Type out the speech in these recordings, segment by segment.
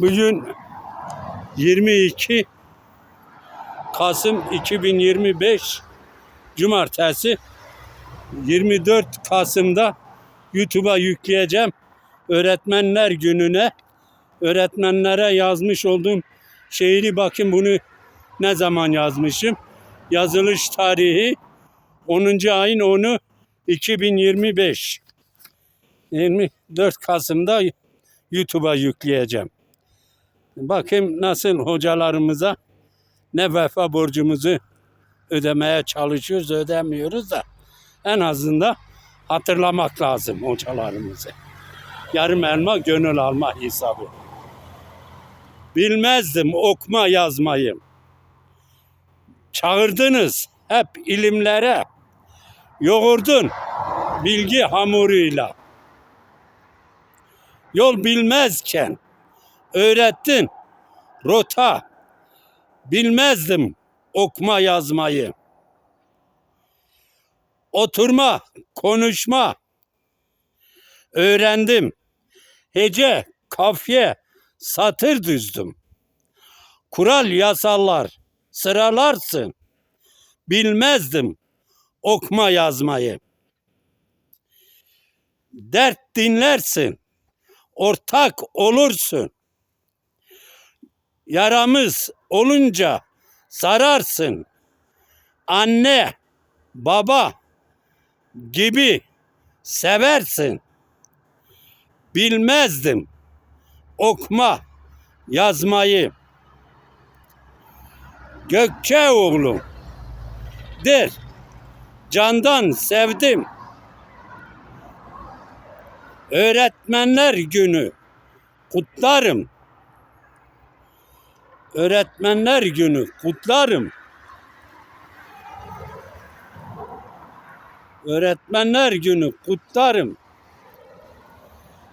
Bugün 22 Kasım 2025 Cumartesi 24 Kasım'da YouTube'a yükleyeceğim. Öğretmenler gününe öğretmenlere yazmış olduğum şiiri bakın bunu ne zaman yazmışım. Yazılış tarihi 10. ayın 10'u 2025. 24 Kasım'da YouTube'a yükleyeceğim. Bakayım nasıl hocalarımıza ne vefa borcumuzu ödemeye çalışıyoruz, ödemiyoruz da en azından hatırlamak lazım hocalarımızı. Yarım elma gönül alma hesabı. Bilmezdim okuma yazmayı. Çağırdınız hep ilimlere. Yoğurdun bilgi hamuruyla. Yol bilmezken öğrettin rota. Bilmezdim okuma yazmayı. Oturma, konuşma. Öğrendim. Hece, kafiye, satır düzdüm. Kural yasallar, sıralarsın. Bilmezdim okuma yazmayı. Dert dinlersin, ortak olursun. Yaramız olunca sararsın. Anne, baba gibi seversin. Bilmezdim okuma yazmayı. Gökçe oğlum der. Candan sevdim. Öğretmenler günü kutlarım. Öğretmenler günü kutlarım. Öğretmenler günü kutlarım.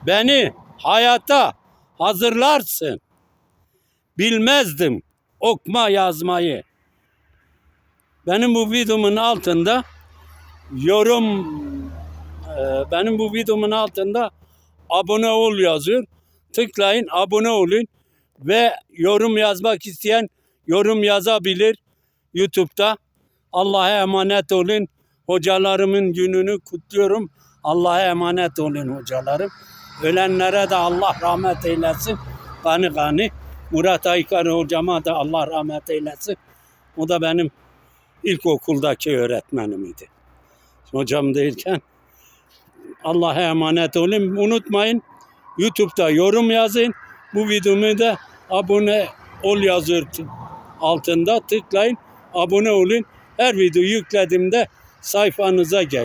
Beni hayata hazırlarsın. Bilmezdim okuma yazmayı. Benim bu videomun altında yorum e, benim bu videomun altında abone ol yazıyor. Tıklayın abone olun ve yorum yazmak isteyen yorum yazabilir YouTube'da. Allah'a emanet olun. Hocalarımın gününü kutluyorum. Allah'a emanet olun hocalarım. Ölenlere de Allah rahmet eylesin. Gani gani. Murat Aykar hocama da Allah rahmet eylesin. O da benim ilkokuldaki öğretmenim idi. Hocam değilken Allah'a emanet olun. Unutmayın YouTube'da yorum yazın. Bu videomu da abone ol yazıyor altında tıklayın. Abone olun. Her video yüklediğimde sayfanıza gel.